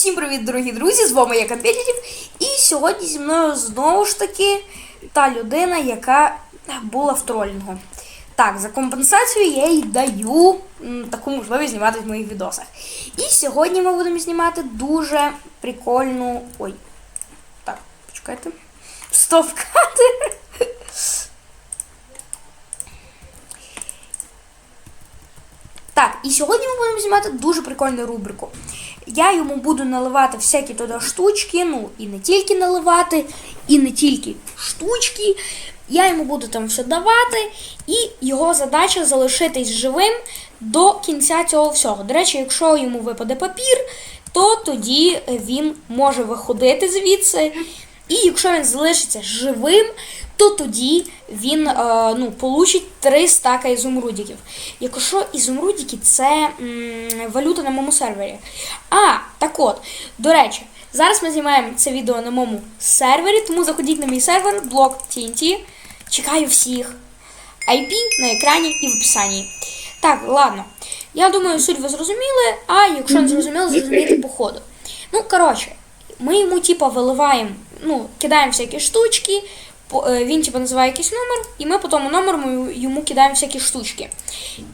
Всім привіт, дорогі друзі! З вами я Компетітів. І сьогодні зі мною знову ж таки та людина, яка була в тролінгу. Так, за компенсацію я їй даю таку можливість знімати в моїх відосах. І сьогодні ми будемо знімати дуже прикольну. Ой. Так, почекайте. Стоп кадр. Так, і сьогодні ми будемо знімати дуже прикольну рубрику. Я йому буду наливати всякі туди штучки, ну і не тільки наливати, і не тільки штучки. Я йому буду там все давати, і його задача залишитись живим до кінця цього всього. До речі, якщо йому випаде папір, то тоді він може виходити звідси. І якщо він залишиться живим, то тоді він е, ну, получить 3 стака ізумрудиків. Якщо ізумрудики це м, валюта на моєму сервері. А, так от, до речі, зараз ми знімаємо це відео на моєму сервері, тому заходіть на мій сервер, блок TNT. Чекаю всіх. IP на екрані і в описанні. Так, ладно. Я думаю, суть ви зрозуміли, а якщо не зрозуміли, зрозумієте по ходу. Ну, коротше, ми йому, типа, виливаємо, ну, кидаємо всякі штучки, е, він, типа, називає якийсь номер, і ми по тому номеру йому кидаємо всякі штучки.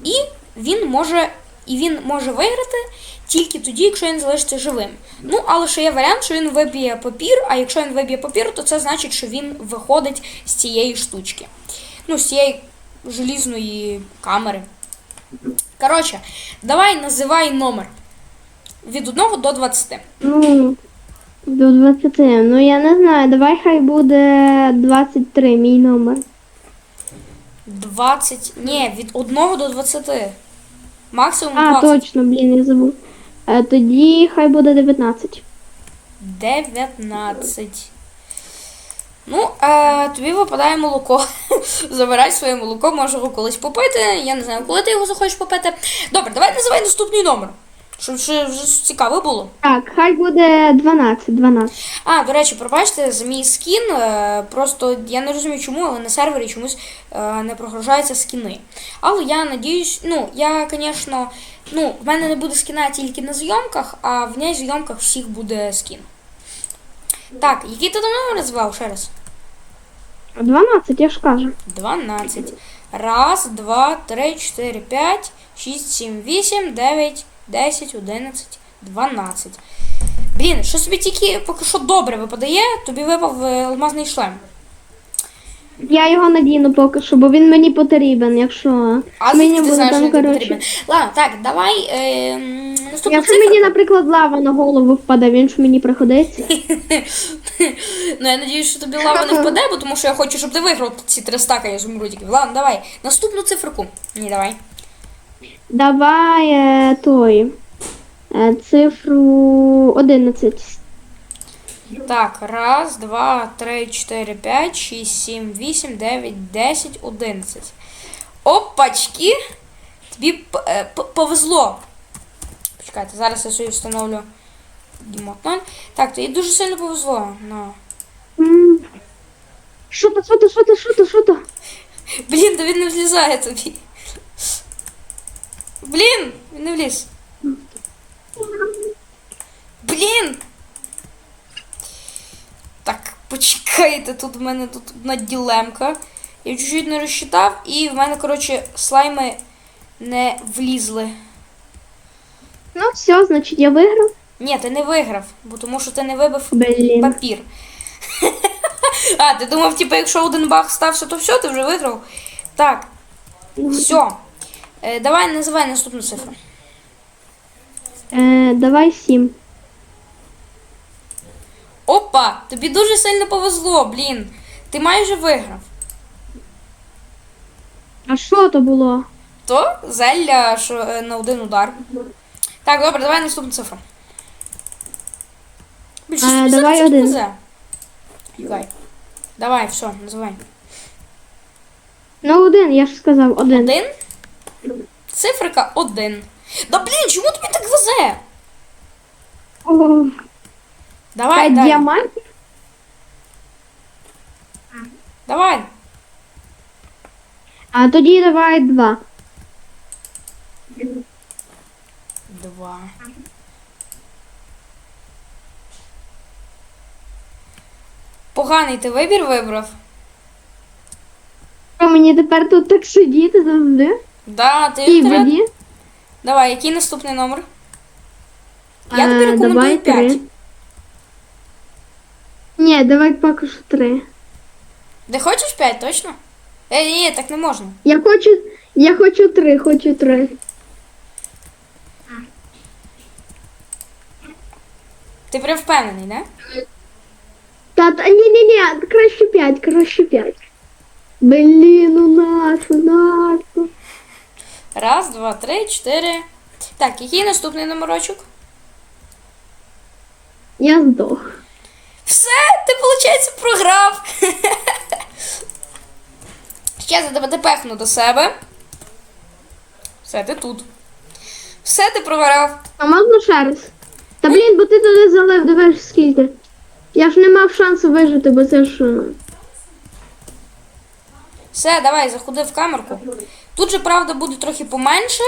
І він може, і він може виграти тільки тоді, якщо він залишиться живим. Ну, але ще є варіант, що він виб'є папір, а якщо він виб'є папір, то це значить, що він виходить з цієї штучки. Ну, з цієї желізної камери. Коротше, давай називай номер. Від 1 до 20. До 20. Ну я не знаю, давай хай буде 23, мій номер. 20. Ні, від 1 до 20. Максимум А, 20. точно, блін, я забув. Е, тоді хай буде 19. 19. Ну, е, тобі випадає молоко. Забирай своє молоко, може його колись попити. Я не знаю, коли ти його захочеш попити. Добре, давай називай наступний номер. Щоб вже, вже цікаво було. Так, хай буде 12, 12. А, до речі, пробачте за мій скін. е, Просто я не розумію, чому, але на сервері чомусь е, не прогружаються скіни. Але я надіюсь, ну, я, звісно, ну, в мене не буде скіна тільки на зйомках, а в ній зйомках всіх буде скін. Так, який ти номер назвав ще раз? 12, я ж кажу. 12. Раз, два, три, чотири, п'ять, шість, сім, вісім, дев'ять, десять, одинадцять, дванадцять. Блін, що собі тільки поки що добре випадає, тобі випав е, алмазний шлем. Я його надіну поки що, бо він мені потрібен, якщо А мені ти буде знаєш, там, він коротше. потрібен? Ладно, так, давай. Е, наступна Якщо цифра. мені, наприклад, лава на голову впаде, він ж мені приходиться. ну, я надіюсь, що тобі лава не впаде, бо тому що я хочу, щоб ти виграв ці три стака ізумрудиків. Ладно, давай. Наступну циферку. Ні, давай. Давай е, той. Е, цифру 11. Так, раз, два, три, чотири, п'ять, шість, сім, вісім, дев'ять, десять, одинадцять. Опачки! Тобі п- е, п- повезло. Почекайте, зараз я собі встановлю Дімот 0. Так, тобі дуже сильно повезло. На. М. Що то, що то, що то, що то, що то? Блін, то він не влізає тобі. Блін, він не вліз. Блін. Так, почекайте, тут в мене тут одна ділемка. Я чуть-чуть не розчитав, і в мене, коротше, слайми не влізли. Ну все, значить я виграв. Ні, ти не виграв, бо тому що ти не вибив Блін. папір. А, ти думав, типу, якщо один баг стався, то все, ти вже виграв. Так, все. Е, давай називай наступну цифру. Е, давай 7. Опа! Тобі дуже сильно повезло, блін. Ти майже виграв. А що то було? То зелля що, е, на один удар. Так, добре, давай наступну цифру. Більше Е, давай один. Давай. Давай, все, називай. Ну, один, я ж сказав, один. Один. Цифрика один. Да блін, чому тобі так везе? Давай, Це давай. діамант? Давай. А тоді давай два. Два. Поганий ти вибір вибрав. А мені тепер тут так сидіти завжди? Да, ти І треба- воді? Давай, який наступний номер? Я тобі Е, рекомендую давай 5. три. Ні, давай поки що три. Ти хочеш 5, точно? Е, ні, ні, так не можна. Я хочу. Я хочу три, хочу три. Ти прям впевнений, не? Та, та ні, ні, ні, краще п'ять, краще п'ять. Блін, у нас, у нас. Раз, два, три, чотири. Так, який наступний номерочок? Я здох. Все, ти, виходить, програв. Ще я тебе тепехну до себе. Все, ти тут. Все, ти програв. А можна ще раз? Та блін, бо ти туди залив, дивиш скільки. Я ж не мав шансу вижити, бо це ж. е, Все, давай, заходи в камерку. Тут же, правда, буде трохи поменше.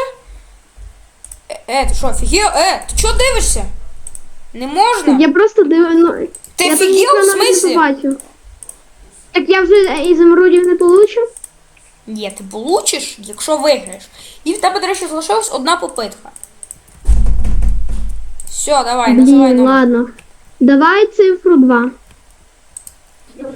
Е, е ти що, офігел? Е, ти чого дивишся? Не можна. Я просто див... ну, Ти я офігел, в смислі? Так я вже ізумрудів не получив? Ні, ти получиш, якщо виграєш. І в тебе, до речі, залишилась одна попитка. Все, давай, називай Блін, номер. ладно. Давай цифру 2.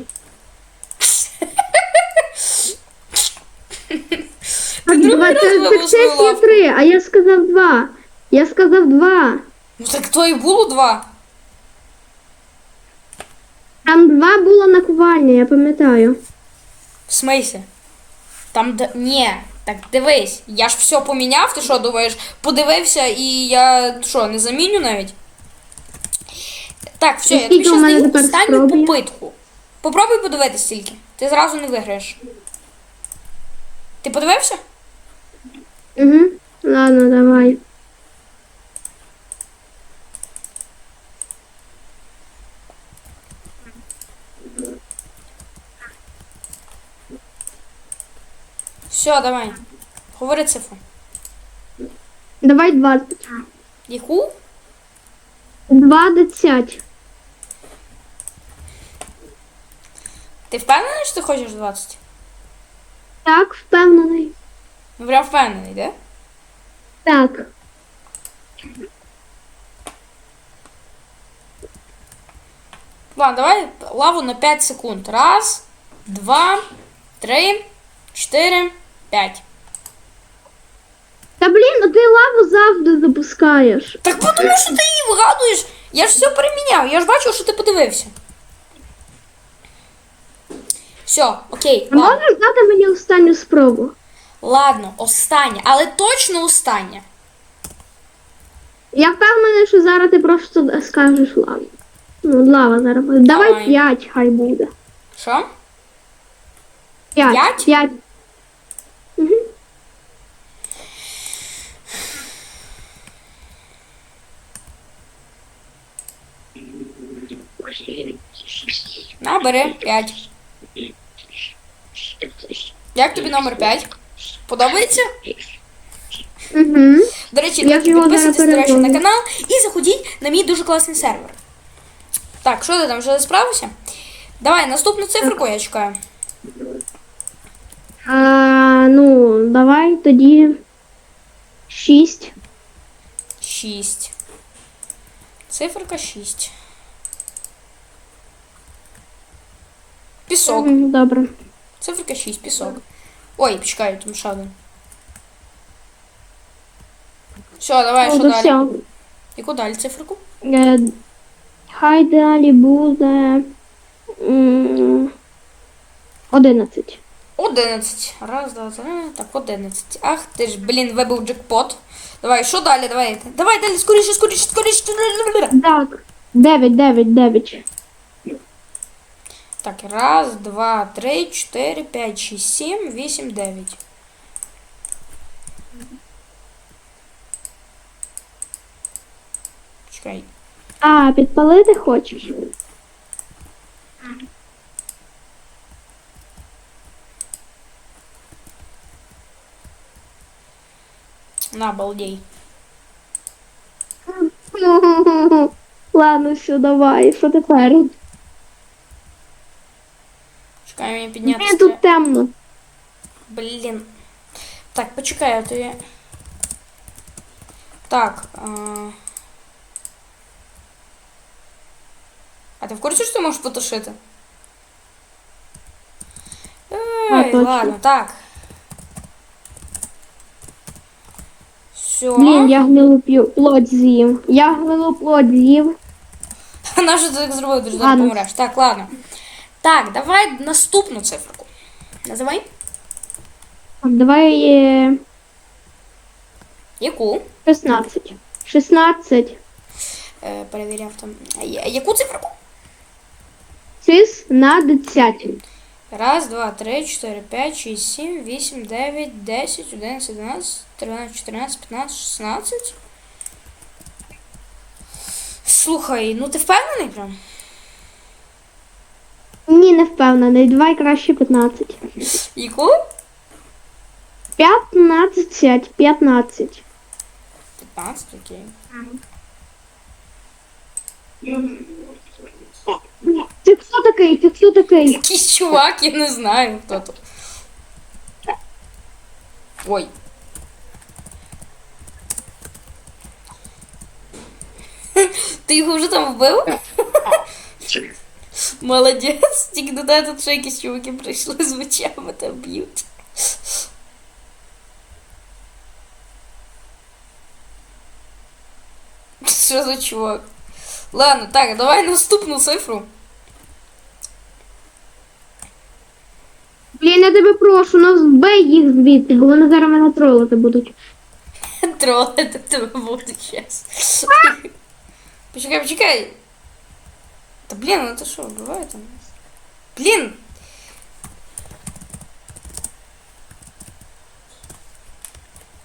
Так, другий давай, раз це, є. 3, а я сказав 2. Я сказав 2. Ну так то і було два. Там 2 було накування, я пам'ятаю. В смислі? Там д... Ні, так дивись, я ж все поміняв, ти що думаєш? Подивився і я що, не заміню навіть? Так, все, І я тобі скільки у мене тепер останню спробує? попитку. Попробуй подивитись тільки. Ти зразу не виграєш. Ти подивився? Угу. Ладно, давай. Все, давай. Говори цифру. Давай 20. Яку? 20. Ти впевнений, що ти хочеш 20? Так, впевнений. Ну, прям впевнений, де? Так. Ладно, давай лаву на 5 секунд. Раз, два, три, чотири, п'ять. Та блін, ну ти лаву завжди запускаєш. Так тому що ти її вгадуєш. Я ж все переміняв, я ж бачив, що ти подивився. Все, окей, А ладно. можеш дати мені останню спробу? Ладно, останнє, але точно останнє. Я впевнений, що зараз ти просто скажеш лаву. Ну, лава зараз буде. Давай Давай. 5 хай буде. Що? 5. П'ять? 5. Угу. На, бери, 5. Як тобі номер 5? Подобається? Угу. До речі, Я друзі, його підписуйтесь, зараз до речі, на перегляну. канал і заходіть на мій дуже класний сервер. Так, що ти там вже справився? Давай, наступну циферку я чекаю. А, ну, давай тоді 6. 6. Циферка 6. Пісок. Добре. Циферка 6, пісок. Ой, почекай, там ще один. Все, давай, Ну, що то далі? все. Яку далі циферку? Е, Хай далі буде м, 11. 11. Раз, два, три. Так, 11. Ах ти ж, блін, вибив джекпот. Давай, що далі? Давай. Давай далі, скоріше, скоріше, скоріше. Так. 9, 9, 9. Так, раз, два, три, чотири, п'ять, шість, сім, вісім, дев'ять. Чекай. А, підпалити хочеш? На, балдей. Ладно, все, давай, що тепер? Чекай мені підняти. Мені тут темно. Блін. Так, почекай, а то я. Так. А... а ти в курсі, що ти можеш потушити? Ей, ладно, так. Все. Блін, я плоть з'їв. Я гнилу плоть з'їв. На що ти так зробив? Ти ж помреш. Так, ладно. Так, давай наступну циферку. Називай. Давай е, Яку? 16. 16. Е, перевіряв там. Я- Яку циферку? Цис на 10. Раз, два, три, чотири, п'ять, шість, сім, вісім, дев'ять, десять, одинадцять, дванадцять, тринадцять, чотирнадцять, п'ятнадцять, шістнадцять. Слухай, ну ти впевнений прям? Ні, не впевнений. Давай краще 15. Яку? 15. 15. 15, окей. Ти хто такий? Ти хто такий? Якийсь чувак, я не знаю, хто тут. Ой. Ти його вже там вбив? Молодець. Тільки до тебе тут ще якісь чуваки прийшли з мечами та б'ють. Що за чувак? Ладно, так, давай наступну цифру. Блін, я тебе прошу, ну збей їх звідти, бо вони зараз мене тролити будуть. Тролити тебе буде щас. Почекай, почекай. Та блін, ну це що, буває там? Блін.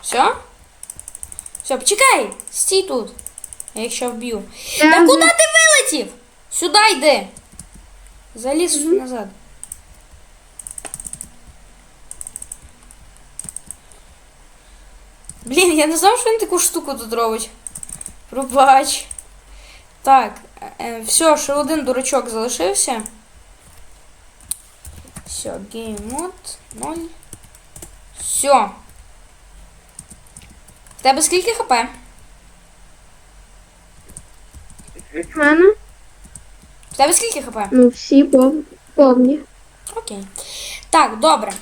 Все? Все, почекай! Стій тут. Я їх ще вб'ю. Та вже- куди ти вилетів? Сюди йди. Заліз назад. Блін, я не знав, що він таку штуку тут робить. Пробач. Так, все, ще один дурачок залишився. Все, гейм мод 0. Все. В тебе скільки хп? Мене? В тебе скільки хп? Ну, всі пов- повні. Окей. Так, добре.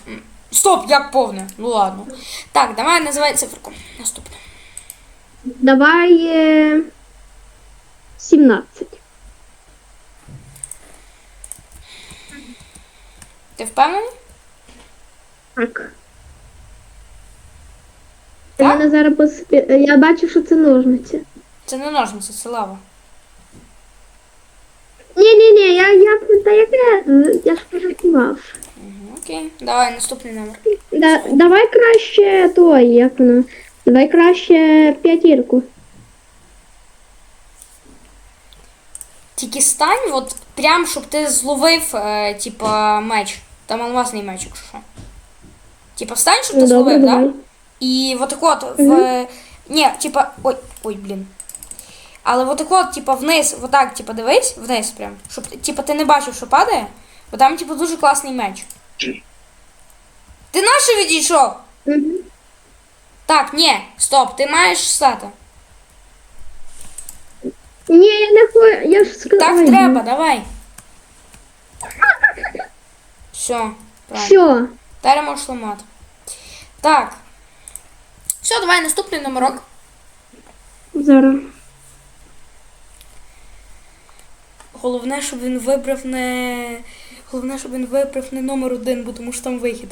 Стоп, як повне? Ну ладно. Так, давай називай циферку. Наступне. Давай е, 17. Ти впевнений? Так. Ти Так? мене зараз поспі... Я бачу, що це ножниці. Це не ножниці, це лава. Ні, ні, ні, я, я, та яке, я ж пожартував. Окей. Давай наступний номер. Да, давай краще той, як воно. Давай краще п'ятірку. Тільки стань, от прям, щоб ти зловив, е, типа, меч. Там алмазний меч, якщо що. Типа, встань, щоб ти Ну, зловив, так? Да? І от так от в. Ні, типа. Ой, ой, блін. Але от так от, типа, вниз, отак, типа, дивись, вниз прям. Щоб типа ти не бачив, що падає, бо там, типа, дуже класний меч. Ти наше відійшов? Так, ні, стоп, ти маєш стати. Ні, я не хочу, я ж сказала. Так треба, давай. Все, правильно. Що? Далі можеш ламати. Так. Все, давай наступний номерок. Зараз. Головне, щоб він вибрав не. Головне, щоб він вибрав не номер один, бо тому що там вихід.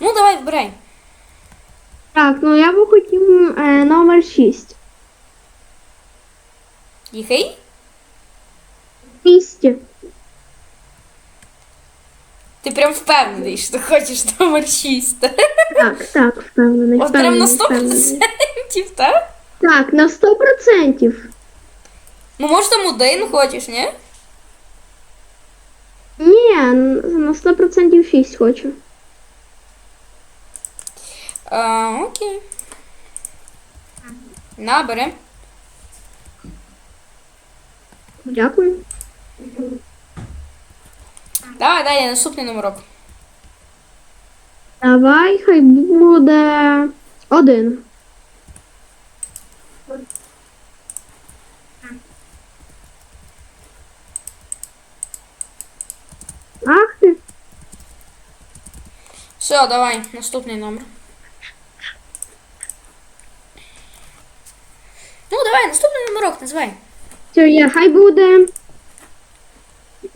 Ну, давай, вибирай. Так, ну я би хотів е, номер 6. Який? 200. Ти прям впевнений, що ти хочеш номер 6. Так, так, впевнений. От прям на впевнений, 100%, впевнений. так? Так, на 100%. Ну, може там один хочеш, ні? Ні, на 100% 6 хочу. А, окей. Набери. Дякую. Давай далі наступний номерок. Давай, хай буде один. Ах ти. Все, давай, наступний номер. Давай, наступний номерок, називай. Все, я хай буде.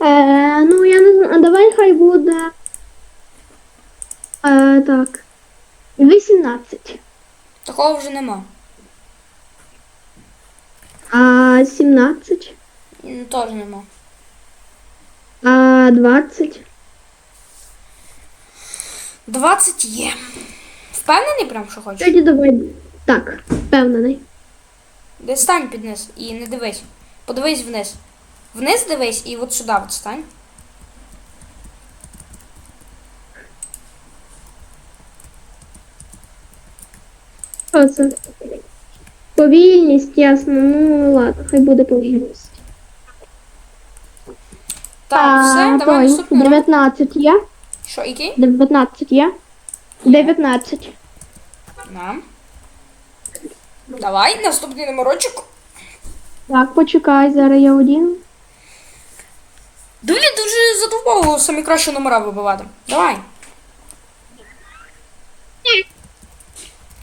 Е, ну, я не знаю. Давай хай буде. Е, так. 18. Такого вже нема. А 17. М, Теж нема. А 20. 20 є. Впевнений прям, що хочеш? Тоді давай. Так, впевнений. Де стань під низ і не дивись. Подивись вниз. Вниз дивись і от сюди от стань. Що це? Повільність, ясно. Ну ладно, хай буде повільність. Так, все, давай той, наступний номер. 19 є. Що, який? 19 є. 19. На. Давай, наступний номерочок. Так, почекай, зараз я один. Блін, дуже задовбало самі кращі номера вибивати. Давай.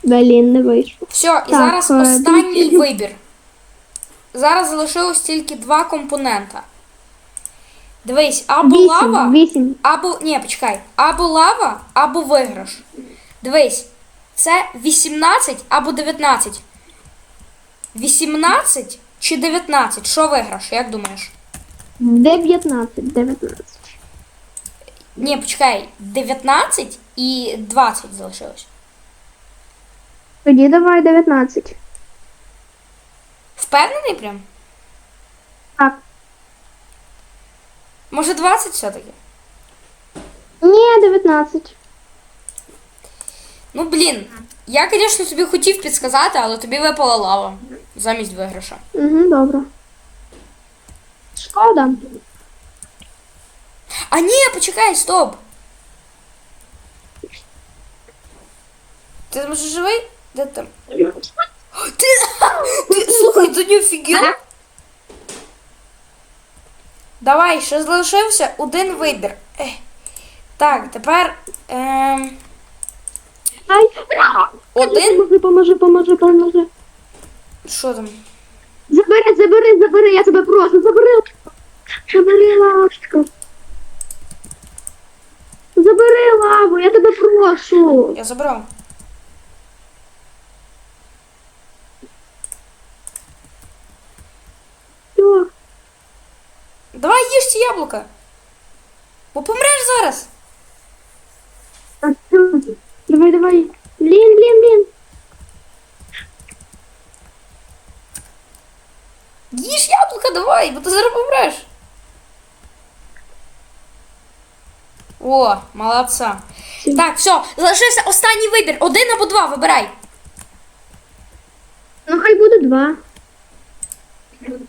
Блін, не вийшло. Все, і Так, зараз е, останній дивіться. вибір. Зараз залишилось тільки два компонента. Дивись, або лава, 8, 8. або. Ні, почекай. Або лава, або виграш. Дивись, це 18 або 19. 18 чи 19? Що виграш, як думаєш? 19, 19. Ні, почекай, 19 і 20 залишилось. Тоді давай 19. Впевнений прям? Так. Може 20 все-таки? Ні, 19. Ну блін, я, звісно, тобі хотів підсказати, але тобі випала лава замість виграша. Угу, добре. Шкода. А ні, почекай, стоп. Ти може живий? Де там? Ти, ти слухай, ти не офігел? Давай, ще залишився один вибір. Ех. Так, тепер ем, Ай, один. Поможи, поможи, поможи, поможи. Що там? Забери, забери, забери, я тебе прошу, забери. Забери лавочку. Забери лаву, я тебе прошу. Я забрав. Всё. Давай їж ці яблука. Бо помреш зараз. А що? Давай, давай. Блін, блін, блін. Їж яблука давай, бо ти зараз помреш. О, молодця. Так, все, залишився останній вибір. Один або два, вибирай. Ну хай буде два.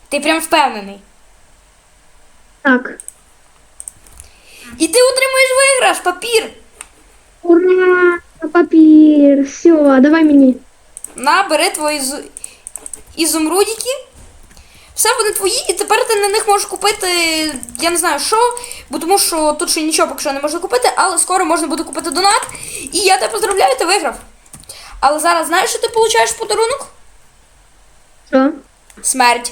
Ти прям впевнений. Так. І ти отримуєш виграш, папір. Ура! Папір. Все, давай мені. На, бери твої з... ізумрудики. Все вони твої, і тепер ти на них можеш купити, я не знаю що, бо тому що тут ще нічого поки що не можна купити, але скоро можна буде купити донат. І я тебе поздравляю, ти виграв. Але зараз знаєш, що ти получаєш подарунок? Що? Смерть.